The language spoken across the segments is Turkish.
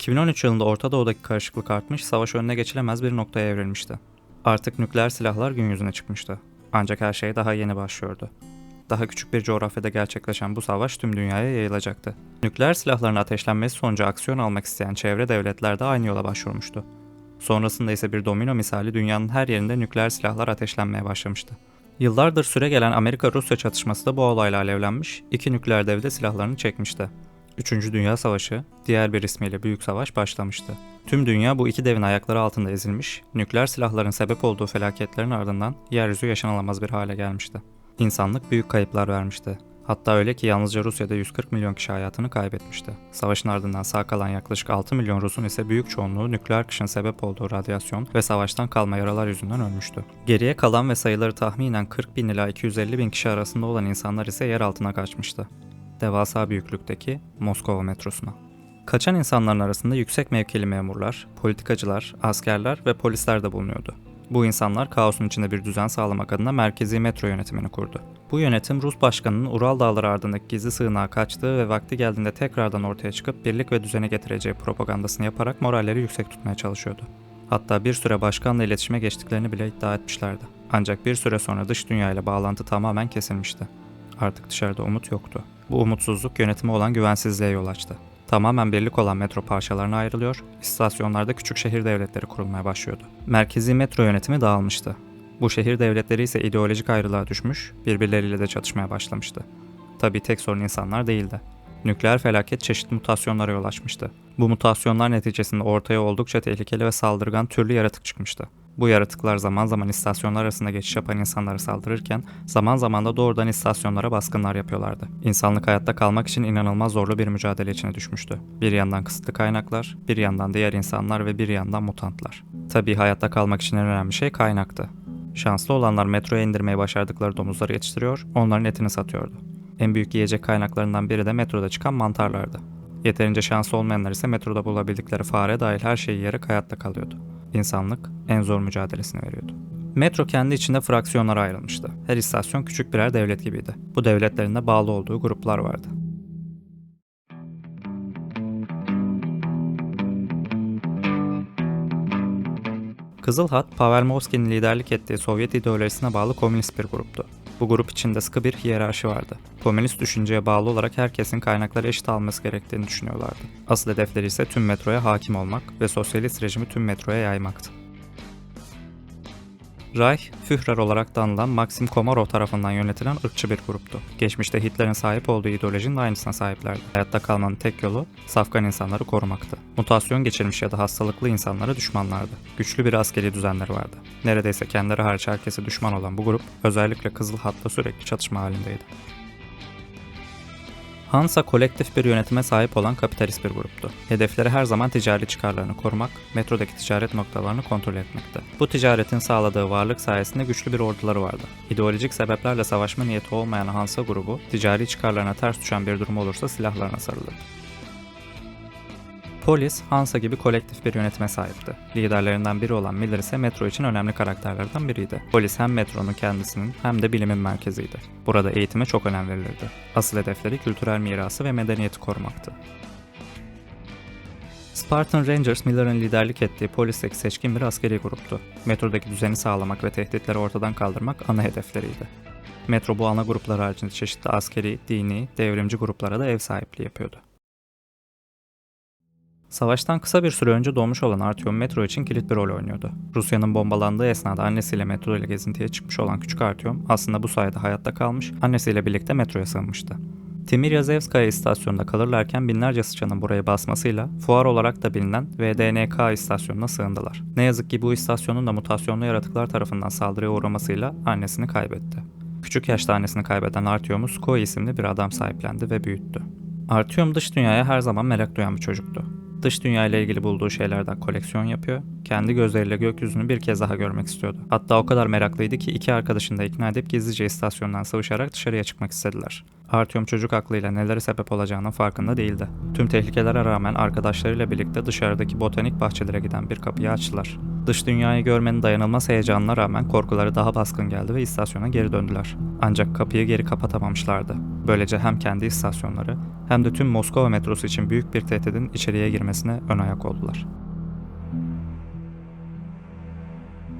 2013 yılında Orta Doğu'daki karışıklık artmış, savaş önüne geçilemez bir noktaya evrilmişti. Artık nükleer silahlar gün yüzüne çıkmıştı. Ancak her şey daha yeni başlıyordu. Daha küçük bir coğrafyada gerçekleşen bu savaş tüm dünyaya yayılacaktı. Nükleer silahların ateşlenmesi sonucu aksiyon almak isteyen çevre devletler de aynı yola başvurmuştu. Sonrasında ise bir domino misali dünyanın her yerinde nükleer silahlar ateşlenmeye başlamıştı. Yıllardır süre gelen Amerika-Rusya çatışması da bu olayla alevlenmiş, iki nükleer dev de silahlarını çekmişti. Üçüncü Dünya Savaşı, diğer bir ismiyle Büyük Savaş başlamıştı. Tüm dünya bu iki devin ayakları altında ezilmiş, nükleer silahların sebep olduğu felaketlerin ardından yeryüzü yaşanılamaz bir hale gelmişti. İnsanlık büyük kayıplar vermişti. Hatta öyle ki yalnızca Rusya'da 140 milyon kişi hayatını kaybetmişti. Savaşın ardından sağ kalan yaklaşık 6 milyon Rus'un ise büyük çoğunluğu nükleer kışın sebep olduğu radyasyon ve savaştan kalma yaralar yüzünden ölmüştü. Geriye kalan ve sayıları tahminen 40 bin ila 250 bin kişi arasında olan insanlar ise yer altına kaçmıştı. Devasa büyüklükteki Moskova metrosuna. Kaçan insanların arasında yüksek mevkili memurlar, politikacılar, askerler ve polisler de bulunuyordu. Bu insanlar kaosun içinde bir düzen sağlamak adına merkezi metro yönetimini kurdu. Bu yönetim Rus başkanının Ural Dağları ardındaki gizli sığınağa kaçtığı ve vakti geldiğinde tekrardan ortaya çıkıp birlik ve düzene getireceği propagandasını yaparak moralleri yüksek tutmaya çalışıyordu. Hatta bir süre başkanla iletişime geçtiklerini bile iddia etmişlerdi. Ancak bir süre sonra dış dünyayla bağlantı tamamen kesilmişti. Artık dışarıda umut yoktu. Bu umutsuzluk yönetime olan güvensizliğe yol açtı. Tamamen birlik olan metro parçalarına ayrılıyor, istasyonlarda küçük şehir devletleri kurulmaya başlıyordu. Merkezi metro yönetimi dağılmıştı. Bu şehir devletleri ise ideolojik ayrılığa düşmüş, birbirleriyle de çatışmaya başlamıştı. Tabii tek sorun insanlar değildi. Nükleer felaket çeşitli mutasyonlara yol açmıştı. Bu mutasyonlar neticesinde ortaya oldukça tehlikeli ve saldırgan türlü yaratık çıkmıştı. Bu yaratıklar zaman zaman istasyonlar arasında geçiş yapan insanlara saldırırken zaman zaman da doğrudan istasyonlara baskınlar yapıyorlardı. İnsanlık hayatta kalmak için inanılmaz zorlu bir mücadele içine düşmüştü. Bir yandan kısıtlı kaynaklar, bir yandan diğer insanlar ve bir yandan mutantlar. Tabii hayatta kalmak için en önemli şey kaynaktı. Şanslı olanlar metroya indirmeyi başardıkları domuzları yetiştiriyor, onların etini satıyordu. En büyük yiyecek kaynaklarından biri de metroda çıkan mantarlardı. Yeterince şanslı olmayanlar ise metroda bulabildikleri fare dahil her şeyi yiyerek hayatta kalıyordu. İnsanlık en zor mücadelesini veriyordu. Metro kendi içinde fraksiyonlara ayrılmıştı. Her istasyon küçük birer devlet gibiydi. Bu devletlerin de bağlı olduğu gruplar vardı. Kızıl Hat, Pavel Moski'nin liderlik ettiği Sovyet ideolojisine bağlı komünist bir gruptu. Bu grup içinde sıkı bir hiyerarşi vardı. Komünist düşünceye bağlı olarak herkesin kaynakları eşit alması gerektiğini düşünüyorlardı. Asıl hedefleri ise tüm metroya hakim olmak ve sosyalist rejimi tüm metroya yaymaktı. Reich, Führer olarak da Maxim Komarov tarafından yönetilen ırkçı bir gruptu. Geçmişte Hitler'in sahip olduğu ideolojinin de aynısına sahiplerdi. Hayatta kalmanın tek yolu safkan insanları korumaktı. Mutasyon geçirmiş ya da hastalıklı insanlara düşmanlardı. Güçlü bir askeri düzenleri vardı. Neredeyse kendileri hariç herkese düşman olan bu grup özellikle Kızıl Hat'la sürekli çatışma halindeydi. Hansa kolektif bir yönetime sahip olan kapitalist bir gruptu. Hedefleri her zaman ticari çıkarlarını korumak, metrodaki ticaret noktalarını kontrol etmekti. Bu ticaretin sağladığı varlık sayesinde güçlü bir orduları vardı. İdeolojik sebeplerle savaşma niyeti olmayan Hansa grubu, ticari çıkarlarına ters düşen bir durum olursa silahlarına sarılırdı. Polis, Hansa gibi kolektif bir yönetime sahipti. Liderlerinden biri olan Miller ise metro için önemli karakterlerden biriydi. Polis hem metronun kendisinin hem de bilimin merkeziydi. Burada eğitime çok önem verilirdi. Asıl hedefleri kültürel mirası ve medeniyeti korumaktı. Spartan Rangers, Miller'ın liderlik ettiği polisteki seçkin bir askeri gruptu. Metrodaki düzeni sağlamak ve tehditleri ortadan kaldırmak ana hedefleriydi. Metro bu ana gruplar haricinde çeşitli askeri, dini, devrimci gruplara da ev sahipliği yapıyordu. Savaştan kısa bir süre önce doğmuş olan Artyom metro için kilit bir rol oynuyordu. Rusya'nın bombalandığı esnada annesiyle metro ile gezintiye çıkmış olan küçük Artyom aslında bu sayede hayatta kalmış, annesiyle birlikte metroya sığınmıştı. Timir Yazevskaya istasyonunda kalırlarken binlerce sıçanın buraya basmasıyla fuar olarak da bilinen VDNK istasyonuna sığındılar. Ne yazık ki bu istasyonun da mutasyonlu yaratıklar tarafından saldırıya uğramasıyla annesini kaybetti. Küçük yaşta annesini kaybeden Artyom'u Skoy isimli bir adam sahiplendi ve büyüttü. Artyom dış dünyaya her zaman merak duyan bir çocuktu dış dünya ile ilgili bulduğu şeylerden koleksiyon yapıyor. Kendi gözleriyle gökyüzünü bir kez daha görmek istiyordu. Hatta o kadar meraklıydı ki iki arkadaşını da ikna edip gizlice istasyondan sıvışarak dışarıya çıkmak istediler. Artyom çocuk aklıyla neleri sebep olacağının farkında değildi. Tüm tehlikelere rağmen arkadaşlarıyla birlikte dışarıdaki botanik bahçelere giden bir kapıyı açtılar. Dış dünyayı görmenin dayanılmaz heyecanına rağmen korkuları daha baskın geldi ve istasyona geri döndüler. Ancak kapıyı geri kapatamamışlardı. Böylece hem kendi istasyonları hem de tüm Moskova metrosu için büyük bir tehditin içeriye girmesine ön ayak oldular.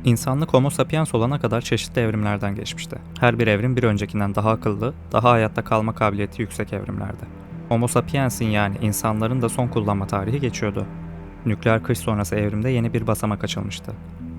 İnsanlık Homo sapiens olana kadar çeşitli evrimlerden geçmişti. Her bir evrim bir öncekinden daha akıllı, daha hayatta kalma kabiliyeti yüksek evrimlerdi. Homo sapiens'in yani insanların da son kullanma tarihi geçiyordu. Nükleer kış sonrası evrimde yeni bir basamak açılmıştı.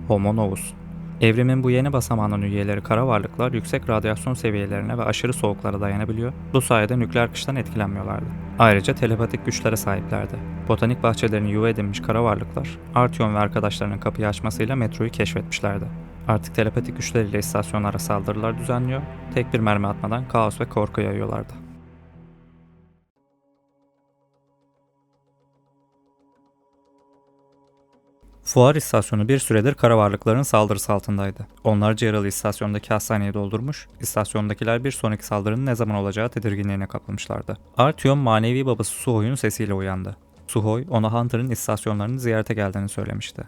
Homo novus. Evrimin bu yeni basamağının üyeleri kara varlıklar yüksek radyasyon seviyelerine ve aşırı soğuklara dayanabiliyor. Bu sayede nükleer kıştan etkilenmiyorlardı. Ayrıca telepatik güçlere sahiplerdi. Botanik bahçelerini yuva edinmiş kara varlıklar, Artyom ve arkadaşlarının kapıyı açmasıyla metroyu keşfetmişlerdi. Artık telepatik güçleriyle istasyonlara saldırılar düzenliyor, tek bir mermi atmadan kaos ve korku yayıyorlardı. Fuar istasyonu bir süredir kara varlıkların saldırısı altındaydı. Onlarca yaralı istasyondaki hastaneye doldurmuş, istasyondakiler bir sonraki saldırının ne zaman olacağı tedirginliğine kapılmışlardı. Artyom manevi babası Suhoy'un sesiyle uyandı. Suhoy ona Hunter'ın istasyonlarını ziyarete geldiğini söylemişti.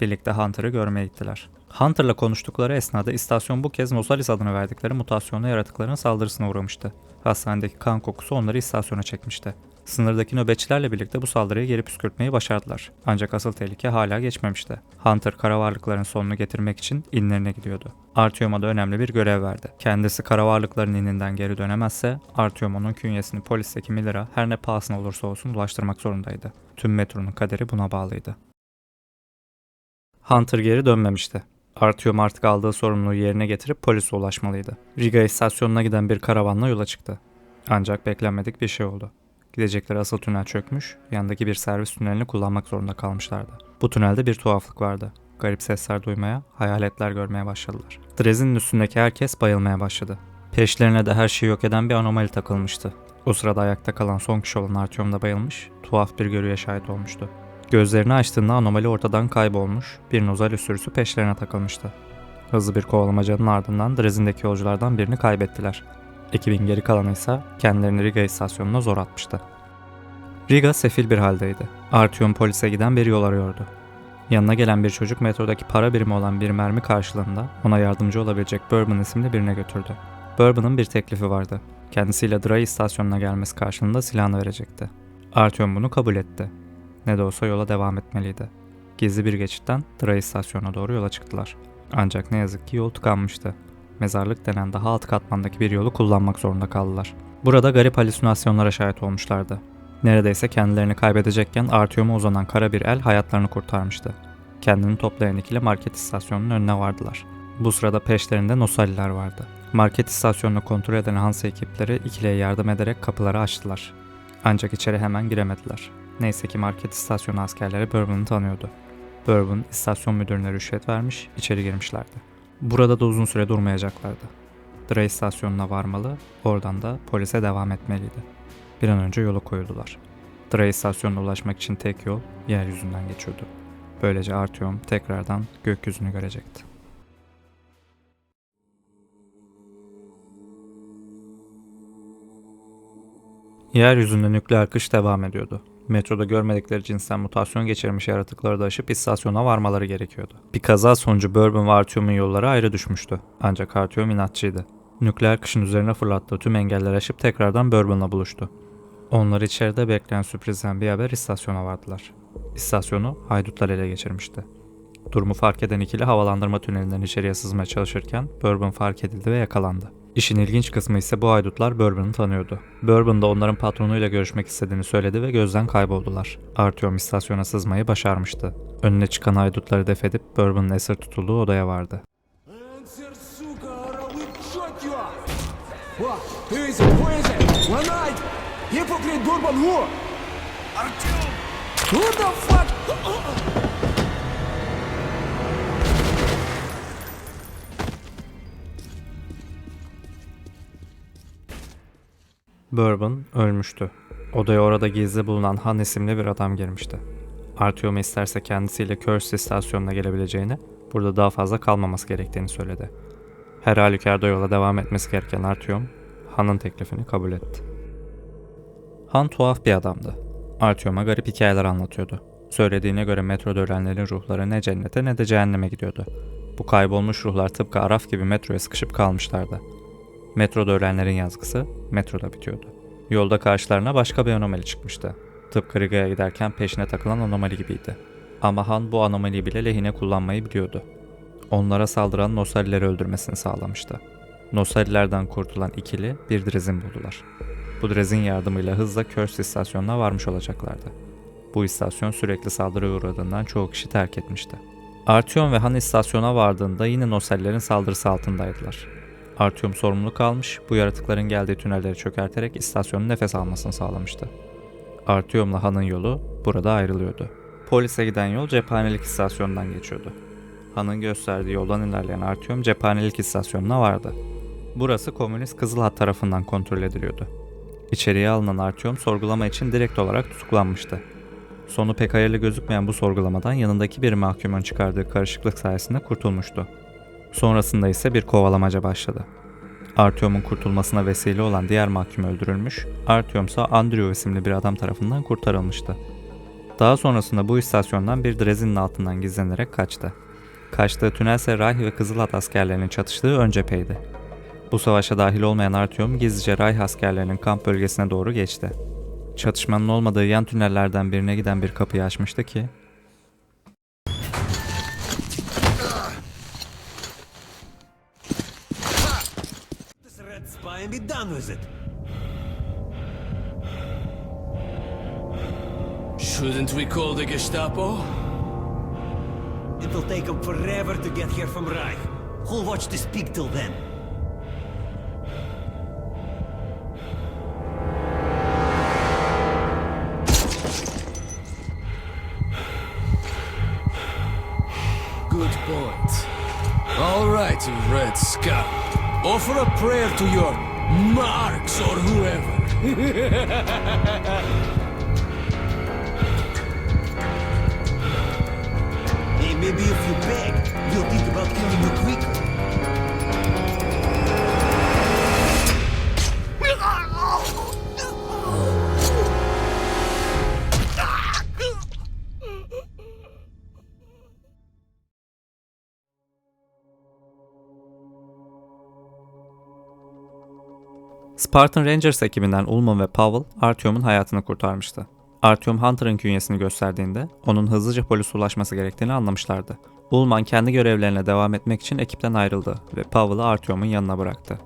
Birlikte Hunter'ı görmeye gittiler. Hunter'la konuştukları esnada istasyon bu kez Nosalis adını verdikleri mutasyonlu yaratıkların saldırısına uğramıştı. Hastanedeki kan kokusu onları istasyona çekmişti. Sınırdaki nöbetçilerle birlikte bu saldırıyı geri püskürtmeyi başardılar. Ancak asıl tehlike hala geçmemişti. Hunter kara varlıkların sonunu getirmek için inlerine gidiyordu. Artyom'a da önemli bir görev verdi. Kendisi kara varlıkların ininden geri dönemezse Artyom onun künyesini polisteki Miller'a her ne pahasına olursa olsun ulaştırmak zorundaydı. Tüm metronun kaderi buna bağlıydı. Hunter geri dönmemişti. Artyom artık aldığı sorumluluğu yerine getirip polise ulaşmalıydı. Riga istasyonuna giden bir karavanla yola çıktı. Ancak beklenmedik bir şey oldu. Gidecekleri asıl tünel çökmüş, yandaki bir servis tünelini kullanmak zorunda kalmışlardı. Bu tünelde bir tuhaflık vardı. Garip sesler duymaya, hayaletler görmeye başladılar. Drez'in üstündeki herkes bayılmaya başladı. Peşlerine de her şeyi yok eden bir anomali takılmıştı. O sırada ayakta kalan son kişi olan Artyom da bayılmış, tuhaf bir görüye şahit olmuştu. Gözlerini açtığında anomali ortadan kaybolmuş, bir nozali sürüsü peşlerine takılmıştı. Hızlı bir kovalamacanın ardından Drez'indeki yolculardan birini kaybettiler. Ekibin geri kalanı ise kendilerini Riga istasyonuna zor atmıştı. Riga sefil bir haldeydi. Artyom polise giden bir yol arıyordu. Yanına gelen bir çocuk metrodaki para birimi olan bir mermi karşılığında ona yardımcı olabilecek Bourbon isimli birine götürdü. Bourbon'ın bir teklifi vardı. Kendisiyle Dray istasyonuna gelmesi karşılığında silahını verecekti. Artyom bunu kabul etti. Ne de olsa yola devam etmeliydi. Gizli bir geçitten Dray istasyonuna doğru yola çıktılar. Ancak ne yazık ki yol tıkanmıştı mezarlık denen daha alt katmandaki bir yolu kullanmak zorunda kaldılar. Burada garip halüsinasyonlara şahit olmuşlardı. Neredeyse kendilerini kaybedecekken Artyom'a uzanan kara bir el hayatlarını kurtarmıştı. Kendini toplayan ikili market istasyonunun önüne vardılar. Bu sırada peşlerinde Nosaliler vardı. Market istasyonunu kontrol eden Hansa ekipleri ikiliye yardım ederek kapıları açtılar. Ancak içeri hemen giremediler. Neyse ki market istasyonu askerleri Bourbon'u tanıyordu. Bourbon istasyon müdürüne rüşvet vermiş, içeri girmişlerdi. Burada da uzun süre durmayacaklardı. Dray istasyonuna varmalı, oradan da polise devam etmeliydi. Bir an önce yola koyuldular. Dray istasyonuna ulaşmak için tek yol yeryüzünden geçiyordu. Böylece Artyom tekrardan gökyüzünü görecekti. Yeryüzünde nükleer kış devam ediyordu. Metroda görmedikleri cinsten mutasyon geçirmiş yaratıkları da aşıp istasyona varmaları gerekiyordu. Bir kaza sonucu Bourbon ve Artyom'un yolları ayrı düşmüştü. Ancak Artyom inatçıydı. Nükleer kışın üzerine fırlattığı tüm engelleri aşıp tekrardan Bourbon'la buluştu. Onlar içeride bekleyen sürprizden bir haber istasyona vardılar. İstasyonu haydutlar ele geçirmişti. Durumu fark eden ikili havalandırma tünelinden içeriye sızmaya çalışırken Bourbon fark edildi ve yakalandı. İşin ilginç kısmı ise bu haydutlar Bourbon'u tanıyordu. Bourbon da onların patronuyla görüşmek istediğini söyledi ve gözden kayboldular. Artyom istasyona sızmayı başarmıştı. Önüne çıkan haydutları def edip Bourbon'un esir tutulduğu odaya vardı. Hypocrite Bourbon who? Artyom! Who the fuck? Bourbon ölmüştü. Odaya orada gizli bulunan Han isimli bir adam girmişti. Artyom isterse kendisiyle Curse istasyonuna gelebileceğini, burada daha fazla kalmaması gerektiğini söyledi. Her halükarda yola devam etmesi gereken Artyom, Han'ın teklifini kabul etti. Han tuhaf bir adamdı. Artyom'a garip hikayeler anlatıyordu. Söylediğine göre metroda ölenlerin ruhları ne cennete ne de cehenneme gidiyordu. Bu kaybolmuş ruhlar tıpkı Araf gibi metroya sıkışıp kalmışlardı. Metroda ölenlerin yazgısı metroda bitiyordu. Yolda karşılarına başka bir anomali çıkmıştı. Tıpkı Riga'ya giderken peşine takılan anomali gibiydi. Ama Han bu anomaliyi bile lehine kullanmayı biliyordu. Onlara saldıran Nosalileri öldürmesini sağlamıştı. Nosalilerden kurtulan ikili bir drezin buldular. Bu drezin yardımıyla hızla Curse istasyonuna varmış olacaklardı. Bu istasyon sürekli saldırıya uğradığından çoğu kişi terk etmişti. Artyom ve Han istasyona vardığında yine Nosellerin saldırısı altındaydılar. Artyom sorumluluk almış, bu yaratıkların geldiği tünelleri çökerterek istasyonun nefes almasını sağlamıştı. Artyom'la Han'ın yolu burada ayrılıyordu. Polise giden yol cephanelik istasyonundan geçiyordu. Han'ın gösterdiği yoldan ilerleyen Artyom cephanelik istasyonuna vardı. Burası komünist Kızıl Hat tarafından kontrol ediliyordu. İçeriye alınan Artyom sorgulama için direkt olarak tutuklanmıştı. Sonu pek hayırlı gözükmeyen bu sorgulamadan yanındaki bir mahkumun çıkardığı karışıklık sayesinde kurtulmuştu. Sonrasında ise bir kovalamaca başladı. Artyom'un kurtulmasına vesile olan diğer mahkum öldürülmüş, Artyom ise Andrew isimli bir adam tarafından kurtarılmıştı. Daha sonrasında bu istasyondan bir drezinin altından gizlenerek kaçtı. Kaçtığı tünel ise Reich ve Kızılat askerlerinin çatıştığı ön cepheydi. Bu savaşa dahil olmayan Artyom gizlice Reich askerlerinin kamp bölgesine doğru geçti. Çatışmanın olmadığı yan tünellerden birine giden bir kapıyı açmıştı ki done with it. Shouldn't we call the Gestapo? It'll take them forever to get here from Reich. Who'll watch this pig till then? Good point. All right, Red Scout. Offer a prayer to your marks or whoever. Hey, maybe if you beg, we'll think about killing you quicker. Spartan Rangers ekibinden Ulman ve Powell Artyom'un hayatını kurtarmıştı. Artyom Hunter'ın künyesini gösterdiğinde onun hızlıca polise ulaşması gerektiğini anlamışlardı. Ulman kendi görevlerine devam etmek için ekipten ayrıldı ve Powell'ı Artyom'un yanına bıraktı.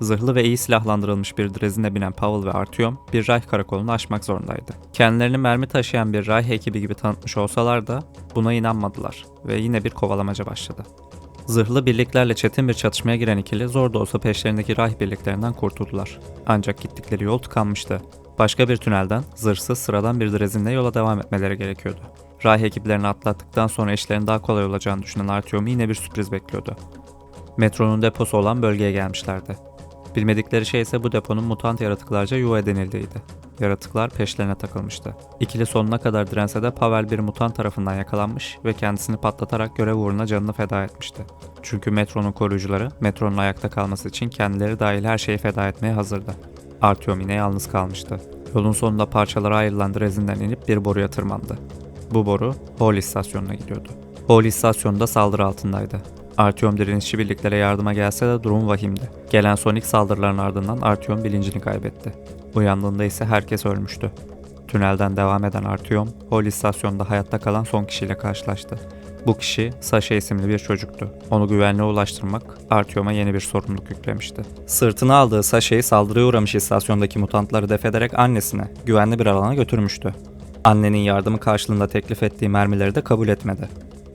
Zırhlı ve iyi silahlandırılmış bir drezine binen Powell ve Artyom bir Reich karakolunu aşmak zorundaydı. Kendilerini mermi taşıyan bir Reich ekibi gibi tanıtmış olsalar da buna inanmadılar ve yine bir kovalamaca başladı. Zırhlı birliklerle çetin bir çatışmaya giren ikili zor da olsa peşlerindeki Reich birliklerinden kurtuldular. Ancak gittikleri yol tıkanmıştı. Başka bir tünelden zırhsız sıradan bir drezinle yola devam etmeleri gerekiyordu. Reich ekiplerini atlattıktan sonra işlerin daha kolay olacağını düşünen Artyom'u yine bir sürpriz bekliyordu. Metronun deposu olan bölgeye gelmişlerdi. Bilmedikleri şey ise bu deponun mutant yaratıklarca yuva edinildiğiydi. Yaratıklar peşlerine takılmıştı. İkili sonuna kadar dirense de Pavel bir mutant tarafından yakalanmış ve kendisini patlatarak görev uğruna canını feda etmişti. Çünkü metronun koruyucuları metronun ayakta kalması için kendileri dahil her şeyi feda etmeye hazırdı. Artyom yine yalnız kalmıştı. Yolun sonunda parçalara ayrılan drezinden inip bir boruya tırmandı. Bu boru Hall istasyonuna gidiyordu. Hall istasyonunda saldırı altındaydı. Artyom direnişçi birliklere yardıma gelse de durum vahimdi. Gelen son ilk saldırıların ardından Artyom bilincini kaybetti. Uyandığında ise herkes ölmüştü. Tünelden devam eden Artyom, Hall istasyonunda hayatta kalan son kişiyle karşılaştı. Bu kişi Sasha isimli bir çocuktu. Onu güvenliğe ulaştırmak Artyom'a yeni bir sorumluluk yüklemişti. Sırtına aldığı Sasha'yı saldırıya uğramış istasyondaki mutantları def ederek annesine, güvenli bir alana götürmüştü. Annenin yardımı karşılığında teklif ettiği mermileri de kabul etmedi.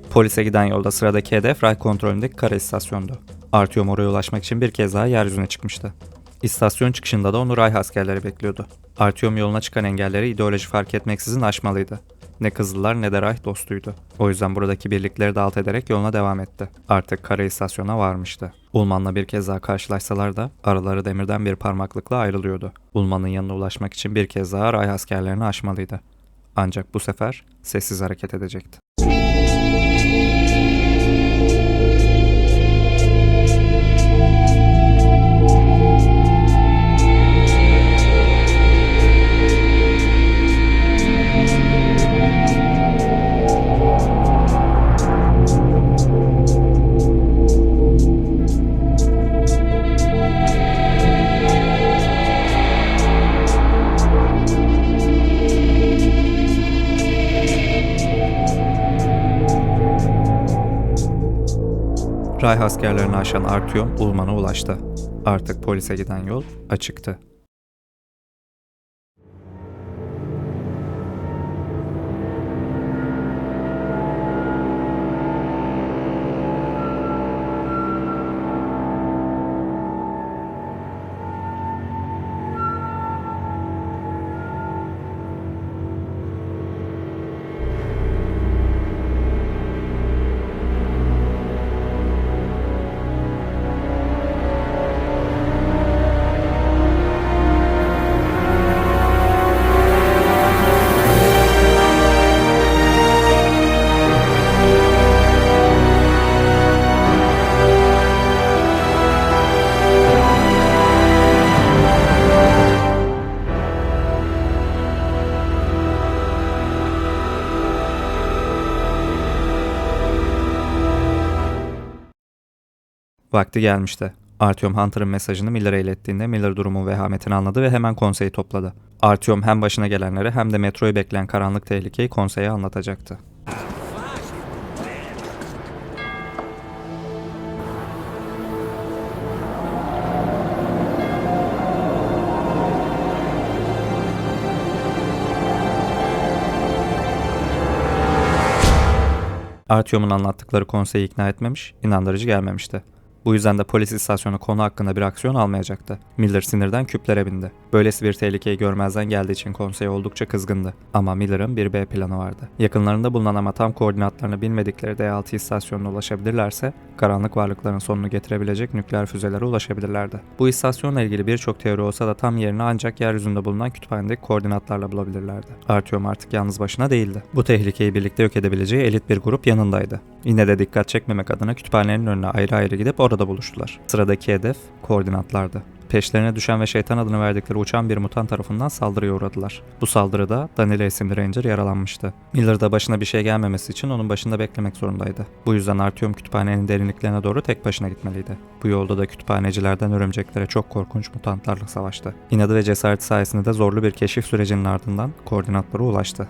Polise giden yolda sıradaki hedef Reich kontrolündeki kara istasyondu. Artyom oraya ulaşmak için bir kez daha yeryüzüne çıkmıştı. İstasyon çıkışında da onu Reich askerleri bekliyordu. Artyom yoluna çıkan engelleri ideoloji fark etmeksizin aşmalıydı. Ne Kızıllar ne de Reich dostuydu. O yüzden buradaki birlikleri alt ederek yoluna devam etti. Artık kara istasyona varmıştı. Ulman'la bir kez daha karşılaşsalar da araları demirden bir parmaklıkla ayrılıyordu. Ulman'ın yanına ulaşmak için bir kez daha Reich askerlerini aşmalıydı. Ancak bu sefer sessiz hareket edecekti. Ray askerlerini aşan Artyom Ulman'a ulaştı. Artık polise giden yol açıktı. Vakti gelmişti. Artyom Hunter'ın mesajını Miller'a ilettiğinde Miller durumun vehametini anladı ve hemen konseyi topladı. Artyom hem başına gelenleri hem de metroyu bekleyen karanlık tehlikeyi konseye anlatacaktı. Artyom'un anlattıkları konseyi ikna etmemiş, inandırıcı gelmemişti. Bu yüzden de polis istasyonu konu hakkında bir aksiyon almayacaktı. Miller sinirden küplere bindi. Böylesi bir tehlikeyi görmezden geldiği için konsey oldukça kızgındı. Ama Miller'ın bir B planı vardı. Yakınlarında bulunan ama tam koordinatlarını bilmedikleri D6 istasyonuna ulaşabilirlerse, karanlık varlıkların sonunu getirebilecek nükleer füzelere ulaşabilirlerdi. Bu istasyonla ilgili birçok teori olsa da tam yerini ancak yeryüzünde bulunan kütüphanedeki koordinatlarla bulabilirlerdi. Artyom artık yalnız başına değildi. Bu tehlikeyi birlikte yok edebileceği elit bir grup yanındaydı. Yine de dikkat çekmemek adına kütüphanenin önüne ayrı ayrı gidip orada buluştular. Sıradaki hedef koordinatlardı. Peşlerine düşen ve şeytan adını verdikleri uçan bir mutant tarafından saldırıya uğradılar. Bu saldırıda Danila isimli Ranger yaralanmıştı. Miller da başına bir şey gelmemesi için onun başında beklemek zorundaydı. Bu yüzden Artyom kütüphanenin derinliklerine doğru tek başına gitmeliydi. Bu yolda da kütüphanecilerden örümceklere çok korkunç mutantlarla savaştı. İnadı ve cesareti sayesinde de zorlu bir keşif sürecinin ardından koordinatlara ulaştı.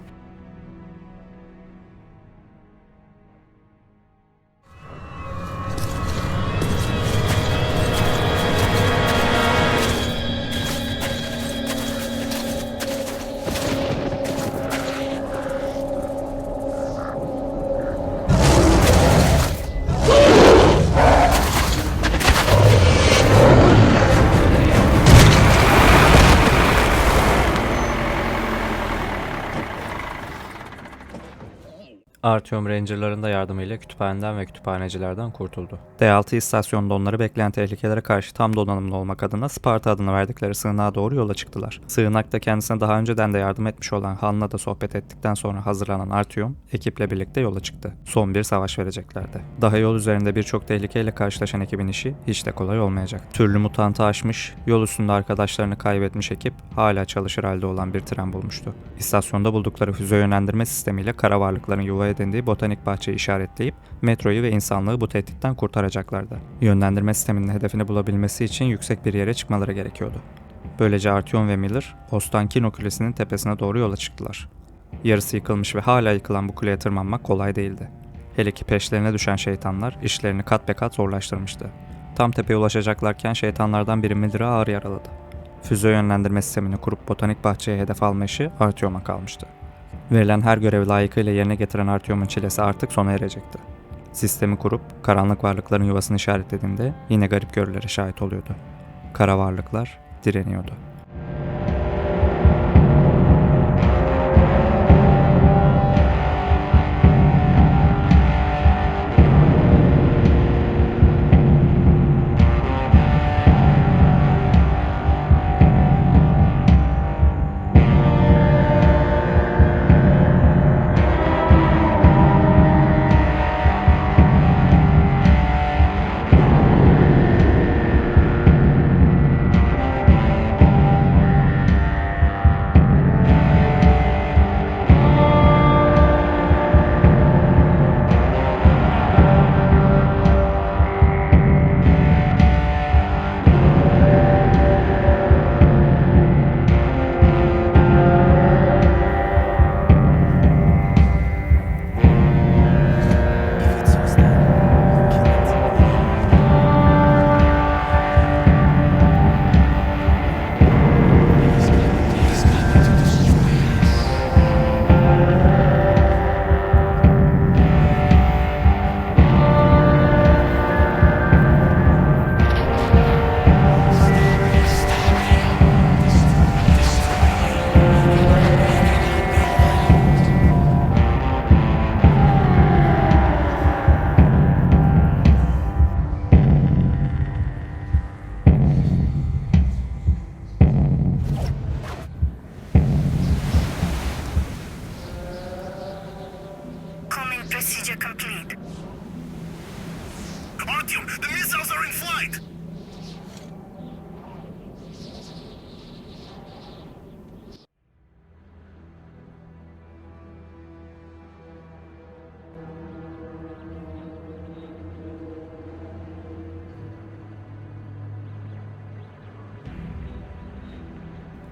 Artyom Ranger'ların da yardımıyla kütüphaneden ve kütüphanecilerden kurtuldu. D6 istasyonunda onları bekleyen tehlikelere karşı tam donanımlı olmak adına Sparta adını verdikleri sığınağa doğru yola çıktılar. Sığınakta kendisine daha önceden de yardım etmiş olan Han'la da sohbet ettikten sonra hazırlanan Artyom ekiple birlikte yola çıktı. Son bir savaş vereceklerdi. Daha yol üzerinde birçok tehlikeyle karşılaşan ekibin işi hiç de kolay olmayacak. Türlü mutantı aşmış, yol üstünde arkadaşlarını kaybetmiş ekip hala çalışır halde olan bir tren bulmuştu. İstasyonda buldukları füze yönlendirme sistemiyle kara varlıkların yuva edindiği botanik bahçeyi işaretleyip metroyu ve insanlığı bu tehditten kurtaracaklardı. Yönlendirme sisteminin hedefini bulabilmesi için yüksek bir yere çıkmaları gerekiyordu. Böylece Artyom ve Miller, Ostankino Kulesi'nin tepesine doğru yola çıktılar. Yarısı yıkılmış ve hala yıkılan bu kuleye tırmanmak kolay değildi. Hele ki peşlerine düşen şeytanlar işlerini kat be kat zorlaştırmıştı. Tam tepeye ulaşacaklarken şeytanlardan biri Miller'ı ağır yaraladı. Füze yönlendirme sistemini kurup botanik bahçeye hedef alma işi Artyom'a kalmıştı. Verilen her görevi layıkıyla yerine getiren Artyom'un çilesi artık sona erecekti. Sistemi kurup karanlık varlıkların yuvasını işaretlediğinde yine garip görülere şahit oluyordu. Kara varlıklar direniyordu.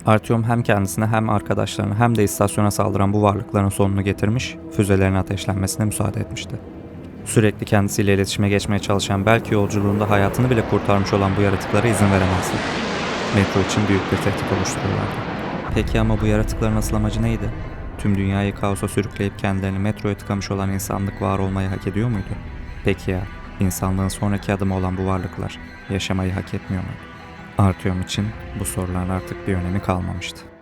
Artyom hem kendisine hem arkadaşlarına hem de istasyona saldıran bu varlıkların sonunu getirmiş, füzelerin ateşlenmesine müsaade etmişti. Sürekli kendisiyle iletişime geçmeye çalışan belki yolculuğunda hayatını bile kurtarmış olan bu yaratıklara izin veremezdi. Metro için büyük bir tehdit oluşturuyorlardı. Peki ama bu yaratıkların asıl amacı neydi? Tüm dünyayı kaosa sürükleyip kendilerini metroya tıkamış olan insanlık var olmayı hak ediyor muydu? Peki ya, insanlığın sonraki adımı olan bu varlıklar yaşamayı hak etmiyor muydu? Artyom için bu soruların artık bir önemi kalmamıştı.